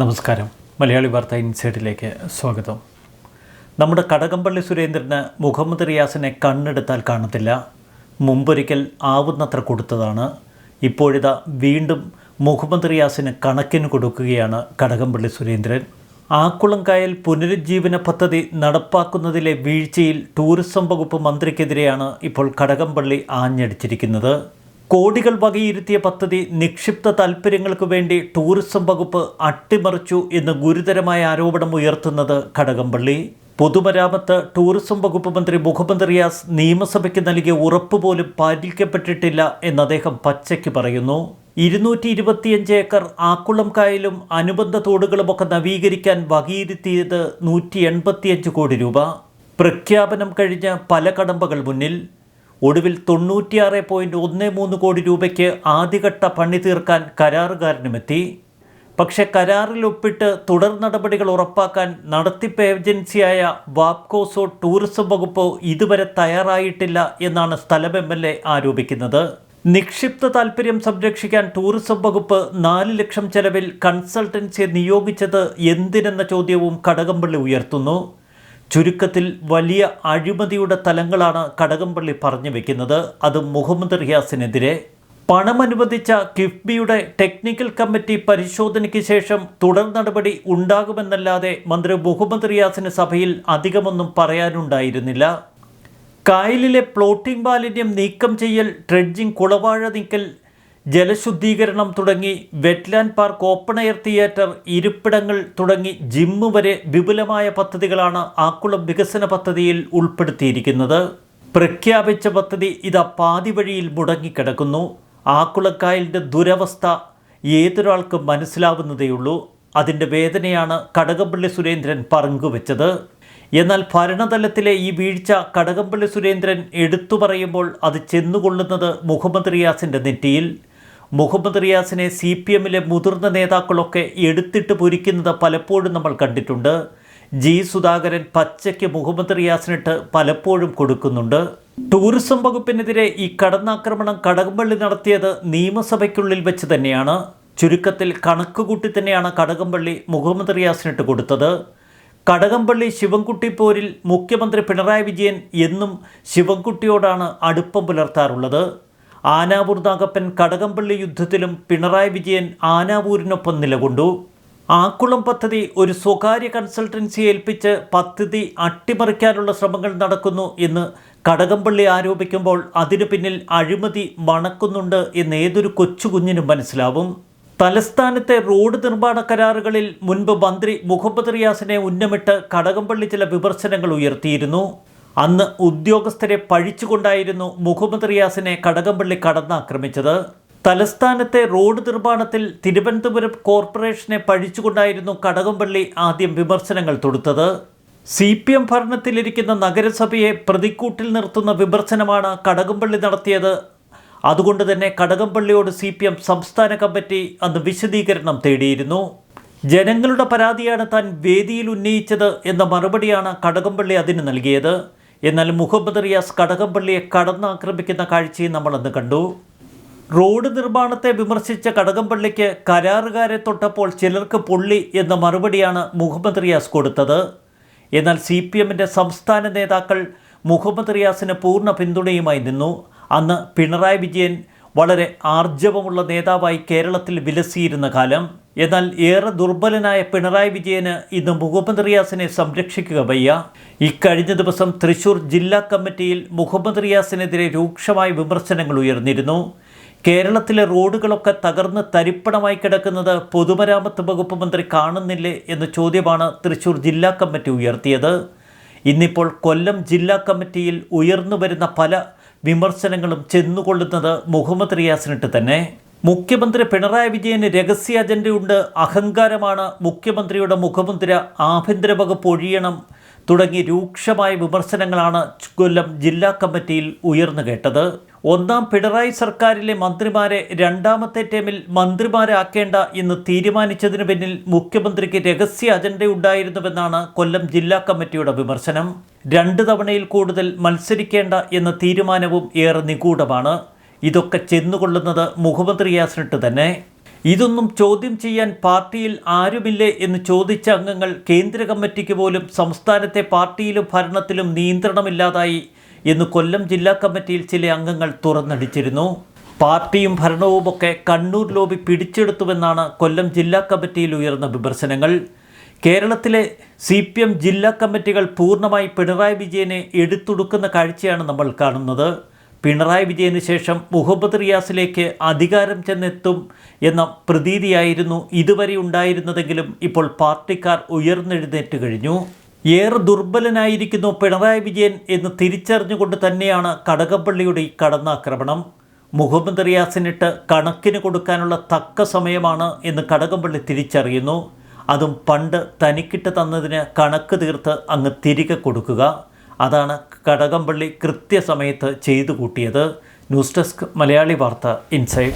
നമസ്കാരം. മലയാളി വാർത്ത ഇൻസൈഡിലേക്ക് സ്വാഗതം. നമ്മുടെ കടകംപള്ളി സുരേന്ദ്രന് മുഹമ്മദ് റിയാസിനെ കണ്ണെടുത്താൽ കാണത്തില്ല. മുമ്പൊരിക്കൽ ആവുന്നത്ര കൊടുത്തതാണ്. ഇപ്പോഴിതാ വീണ്ടും മുഹമ്മദ് റിയാസിന് കണക്കിന് കൊടുക്കുകയാണ് കടകംപള്ളി സുരേന്ദ്രൻ. ആക്കുളം കായൽ പുനരുജ്ജീവന പദ്ധതി നടപ്പാക്കുന്നതിലെ വീഴ്ചയിൽ ടൂറിസം വകുപ്പ് മന്ത്രിക്കെതിരെയാണ് ഇപ്പോൾ കടകംപള്ളി ആഞ്ഞടിച്ചിരിക്കുന്നത്. കോടികൾ വകയിരുത്തിയ പദ്ധതി നിക്ഷിപ്ത താൽപ്പര്യങ്ങൾക്ക് വേണ്ടി ടൂറിസം വകുപ്പ് അട്ടിമറിച്ചു എന്ന് ഗുരുതരമായ ആരോപണം ഉയർത്തുന്നത് കടകംപള്ളി. പൊതുമരാമത്ത് ടൂറിസം വകുപ്പ് മന്ത്രി മുഹമ്മദ് റിയാസ് നിയമസഭയ്ക്ക് നൽകിയ ഉറപ്പ് പോലും പാലിക്കപ്പെട്ടിട്ടില്ല എന്ന് അദ്ദേഹം പച്ചയ്ക്ക് പറയുന്നു. ഇരുന്നൂറ്റി ഇരുപത്തിയഞ്ച് ഏക്കർ ആക്കുളം കായലും അനുബന്ധ തോടുകളുമൊക്കെ നവീകരിക്കാൻ വകയിരുത്തിയത് നൂറ്റി എൺപത്തിയഞ്ച് കോടി രൂപ. പ്രഖ്യാപനം കഴിഞ്ഞ പല കടമ്പകൾ മുന്നിൽ. ഒടുവിൽ തൊണ്ണൂറ്റിയാറ് പോയിന്റ് ഒന്ന് മൂന്ന് കോടി രൂപയ്ക്ക് ആദ്യഘട്ട പണി തീർക്കാൻ കരാറുകാരനുമെത്തി. പക്ഷെ കരാറിൽ ഒപ്പിട്ട് തുടർ നടപടികൾ ഉറപ്പാക്കാൻ നടത്തിപ്പ് ഏജൻസിയായ വാപ്കോസോ ടൂറിസം വകുപ്പോ ഇതുവരെ തയ്യാറായിട്ടില്ല എന്നാണ് സ്ഥലം എം എൽ എ ആരോപിക്കുന്നത്. നിക്ഷിപ്ത താൽപ്പര്യം സംരക്ഷിക്കാൻ ടൂറിസം വകുപ്പ് നാല് ലക്ഷം ചെലവിൽ കൺസൾട്ടൻസിയെ നിയോഗിച്ചത് എന്തിനെന്ന ചോദ്യവും കടകംപള്ളി ഉയർത്തുന്നു. ചുരുക്കത്തിൽ വലിയ അഴിമതിയുടെ തലങ്ങളാണ് കടകംപള്ളി പറഞ്ഞു വെക്കുന്നത്. അത് മുഹമ്മദ് റിയാസിനെതിരെ. പണമനുവദിച്ച കിഫ്ബിയുടെ ടെക്നിക്കൽ കമ്മിറ്റി പരിശോധനയ്ക്ക് ശേഷം തുടർ നടപടി ഉണ്ടാകുമെന്നല്ലാതെ മന്ത്രി മുഹമ്മദ് റിയാസിന് സഭയിൽ അധികമൊന്നും പറയാനുണ്ടായിരുന്നില്ല. കായലിലെ പ്ലോട്ടിംഗ് മാലിന്യം നീക്കം ചെയ്യൽ ഡ്രഡ്ജിംഗ് കുളവാഴ നീക്കൽ ജലശുദ്ധീകരണം തുടങ്ങി wetland park open air theatre ഇരിപ്പിടങ്ങൾ തുടങ്ങി ജിമ്മ് വരെ വിപുലമായ പദ്ധതികളാണ് ആക്കുളം വികസന പദ്ധതിയിൽ ഉൾപ്പെടുത്തിയിരിക്കുന്നത്. പ്രഖ്യാപിച്ച പദ്ധതി ഇതാ പാതി വഴിയിൽ മുടങ്ങിക്കിടക്കുന്നു. ആക്കുളക്കായലിന്റെ ദുരവസ്ഥ ഏതൊരാൾക്കും മനസ്സിലാവുന്നതേയുള്ളൂ. അതിന്റെ വേദനയാണ് കടകംപള്ളി സുരേന്ദ്രൻ പങ്കുവച്ചത്. എന്നാൽ ഭരണതലത്തിലെ ഈ വീഴ്ച കടകംപള്ളി സുരേന്ദ്രൻ എടുത്തു പറയുമ്പോൾ അത് ചെന്നുകൊള്ളുന്നത് മുഹമ്മദ് റിയാസിന്റെ നെറ്റിയിൽ. മുഹമ്മദ് റിയാസിനെ സി പി എമ്മിലെ മുതിർന്ന നേതാക്കളൊക്കെ എടുത്തിട്ട് പൊരിക്കുന്നത് പലപ്പോഴും നമ്മൾ കണ്ടിട്ടുണ്ട്. ജി സുധാകരൻ പച്ചയ്ക്ക് മുഹമ്മദ് റിയാസിനിട്ട് പലപ്പോഴും കൊടുക്കുന്നുണ്ട്. ടൂറിസം വകുപ്പിനെതിരെ ഈ കടന്നാക്രമണം കടകംപള്ളി നടത്തിയത് നിയമസഭയ്ക്കുള്ളിൽ വെച്ച് തന്നെയാണ്. ചുരുക്കത്തിൽ കണക്കുകൂട്ടി തന്നെയാണ് കടകംപള്ളി മുഹമ്മദ് റിയാസിനിട്ട് കൊടുത്തത്. കടകംപള്ളി ശിവൻകുട്ടി പോരിൽ മുഖ്യമന്ത്രി പിണറായി വിജയൻ എന്നും ശിവൻകുട്ടിയോടാണ് അടുപ്പം പുലർത്താറുള്ളത്. ആനാവൂർ നാഗപ്പൻ കടകംപള്ളി യുദ്ധത്തിലും പിണറായി വിജയൻ ആനാവൂരിനൊപ്പം നിലകൊണ്ടു. ആക്കുളം പദ്ധതി ഒരു സ്വകാര്യ കൺസൾട്ടൻസി ഏൽപ്പിച്ച് പദ്ധതി അട്ടിമറിക്കാനുള്ള ശ്രമങ്ങൾ നടക്കുന്നു എന്ന് കടകംപള്ളി ആരോപിക്കുമ്പോൾ അതിനു പിന്നിൽ അഴിമതി മണക്കുന്നുണ്ട് എന്ന് ഏതൊരു കൊച്ചുകുഞ്ഞിനും മനസ്സിലാവും. തലസ്ഥാനത്തെ റോഡ് നിർമ്മാണ കരാറുകളിൽ മുൻപ് മന്ത്രി മുഹമ്മദ് റിയാസിനെ ഉന്നമിട്ട് കടകംപള്ളി ചില വിമർശനങ്ങൾ ഉയർത്തിയിരുന്നു. അന്ന് ഉദ്യോഗസ്ഥരെ പഴിച്ചുകൊണ്ടായിരുന്നു മുഹമ്മദ് റിയാസിനെ കടകംപള്ളി കടന്നാക്രമിച്ചത് തലസ്ഥാനത്തെ റോഡ് നിർമ്മാണത്തിൽ തിരുവനന്തപുരം കോർപ്പറേഷനെ പഴിച്ചുകൊണ്ടായിരുന്നു കടകംപള്ളി ആദ്യം വിമർശനങ്ങൾ തൊടുത്തത്. സി പി എം ഭരണത്തിലിരിക്കുന്ന നഗരസഭയെ പ്രതിക്കൂട്ടിൽ നിർത്തുന്ന വിമർശനമാണ് കടകംപള്ളി നടത്തിയത്. അതുകൊണ്ട് തന്നെ കടകംപള്ളിയോട് സി പി എം സംസ്ഥാന കമ്മിറ്റി അന്ന് വിശദീകരണം തേടിയിരുന്നു. ജനങ്ങളുടെ പരാതിയാണ് താൻ വേദിയിൽ ഉന്നയിച്ചത് എന്ന മറുപടിയാണ് കടകംപള്ളി അതിന് നൽകിയത്. എന്നാൽ മുഹമ്മദ് റിയാസ് കടകംപള്ളിയെ കടന്നാക്രമിക്കുന്ന കാഴ്ചയും നമ്മളന്ന് കണ്ടു. റോഡ് നിർമ്മാണത്തെ വിമർശിച്ച കടകംപള്ളിക്ക് കരാറുകാരെ തൊട്ടപ്പോൾ ചിലർക്ക് പൊള്ളി എന്ന മറുപടിയാണ് മുഹമ്മദ് റിയാസ് കൊടുത്തത്. എന്നാൽ സി പി എമ്മിന്റെ സംസ്ഥാന നേതാക്കൾ മുഹമ്മദ് റിയാസിന് പൂർണ പിന്തുണയുമായി നിന്നു. അന്ന് പിണറായി വിജയൻ വളരെ ആർജവമുള്ള നേതാവായി കേരളത്തിൽ വിലസിയിരുന്ന കാലം. എന്നാൽ ഏറെ ദുർബലനായ പിണറായി വിജയന് ഇന്ന് മുഹമ്മദ് റിയാസിനെ സംരക്ഷിക്കുക വയ്യ. ഇക്കഴിഞ്ഞ ദിവസം തൃശൂർ ജില്ലാ കമ്മിറ്റിയിൽ മുഹമ്മദ് റിയാസിനെതിരെ രൂക്ഷമായ വിമർശനങ്ങൾ ഉയർന്നിരുന്നു. കേരളത്തിലെ റോഡുകളൊക്കെ തകർന്ന് തരിപ്പണമായി കിടക്കുന്നത് പൊതുമരാമത്ത് വകുപ്പ് മന്ത്രി കാണുന്നില്ലേ എന്ന ചോദ്യമാണ് തൃശൂർ ജില്ലാ കമ്മിറ്റി ഉയർത്തിയത്. ഇന്നിപ്പോൾ കൊല്ലം ജില്ലാ കമ്മിറ്റിയിൽ ഉയർന്നു വരുന്ന പല വിമർശനങ്ങളും ചെന്നുകൊള്ളുന്നത് മുഹമ്മദ് റിയാസിനിട്ട് തന്നെ. മുഖ്യമന്ത്രി പിണറായി വിജയന് രഹസ്യ അജണ്ടയുണ്ട്. അഹങ്കാരമാണ് മുഖ്യമന്ത്രിയുടെ മുഖമുദ്ര. ആഭ്യന്തര വകുപ്പ് ഒഴിയണം. തുടങ്ങി രൂക്ഷമായ വിമർശനങ്ങളാണ് കൊല്ലം ജില്ലാ കമ്മിറ്റിയിൽ ഉയർന്നു കേട്ടത്. ഒന്നാം പിണറായി സർക്കാരിലെ മന്ത്രിമാരെ രണ്ടാമത്തെ ടേമിൽ മന്ത്രിമാരാക്കേണ്ട എന്ന് തീരുമാനിച്ചതിനു പിന്നിൽ മുഖ്യമന്ത്രിക്ക് രഹസ്യ അജണ്ടയുണ്ടായിരുന്നുവെന്നാണ് കൊല്ലം ജില്ലാ കമ്മിറ്റിയുടെ വിമർശനം. രണ്ട് തവണയിൽ കൂടുതൽ മത്സരിക്കേണ്ട എന്ന തീരുമാനവും ഏറെ നിഗൂഢമാണ്. ഇതൊക്കെ ചെന്നുകൊള്ളുന്നത് മുഖ്യമന്ത്രി യാസിനിട്ട് തന്നെ. ഇതൊന്നും ചോദ്യം ചെയ്യാൻ പാർട്ടിയിൽ ആരുമില്ലേ എന്ന് ചോദിച്ച അംഗങ്ങൾ കേന്ദ്ര കമ്മിറ്റിക്ക് പോലും സംസ്ഥാനത്തെ പാർട്ടിയിലും ഭരണത്തിലും നിയന്ത്രണമില്ലാതായി എന്ന് കൊല്ലം ജില്ലാ കമ്മിറ്റിയിൽ ചില അംഗങ്ങൾ തുറന്നടിച്ചിരുന്നു. പാർട്ടിയും ഭരണവുമൊക്കെ കണ്ണൂർ ലോബി പിടിച്ചെടുത്തുവെന്നാണ് കൊല്ലം ജില്ലാ കമ്മിറ്റിയിൽ ഉയർന്ന വിമർശനങ്ങൾ. കേരളത്തിലെ സി പി എം ജില്ലാ കമ്മിറ്റികൾ പൂർണമായി പിണറായി വിജയനെ എടുത്തുടുക്കുന്ന കാഴ്ചയാണ് നമ്മൾ കാണുന്നത്. പിണറായി വിജയന് ശേഷം മുഹമ്മദ് റിയാസിലേക്ക് അധികാരം ചെന്നെത്തും എന്ന പ്രതീതിയായിരുന്നു ഇതുവരെ ഉണ്ടായിരുന്നതെങ്കിലും ഇപ്പോൾ പാർട്ടിക്കാർ ഉയർന്നെഴുന്നേറ്റ് കഴിഞ്ഞു. ഏറെ ദുർബലനായിരിക്കുന്നു പിണറായി വിജയൻ എന്ന് തിരിച്ചറിഞ്ഞുകൊണ്ട് തന്നെയാണ് കടകപ്പള്ളിയുടെ ഈ കടന്നാക്രമണം. മുഹമ്മദ് റിയാസിനിട്ട് കണക്കിന് കൊടുക്കാനുള്ള തക്ക സമയമാണ് എന്ന് കടകംപള്ളി തിരിച്ചറിയുന്നു. അതും പണ്ട് തനിക്കിട്ട് തന്നതിന് കണക്ക് തീർത്ത് അങ്ങ് തിരികെ കൊടുക്കുക. അതാണ് കടകംപള്ളി കൃത്യസമയത്ത് ചെയ്തു കൂട്ടിയത്. ന്യൂസ് ഡെസ്ക് മലയാളി വാർത്ത ഇൻസൈഡ്.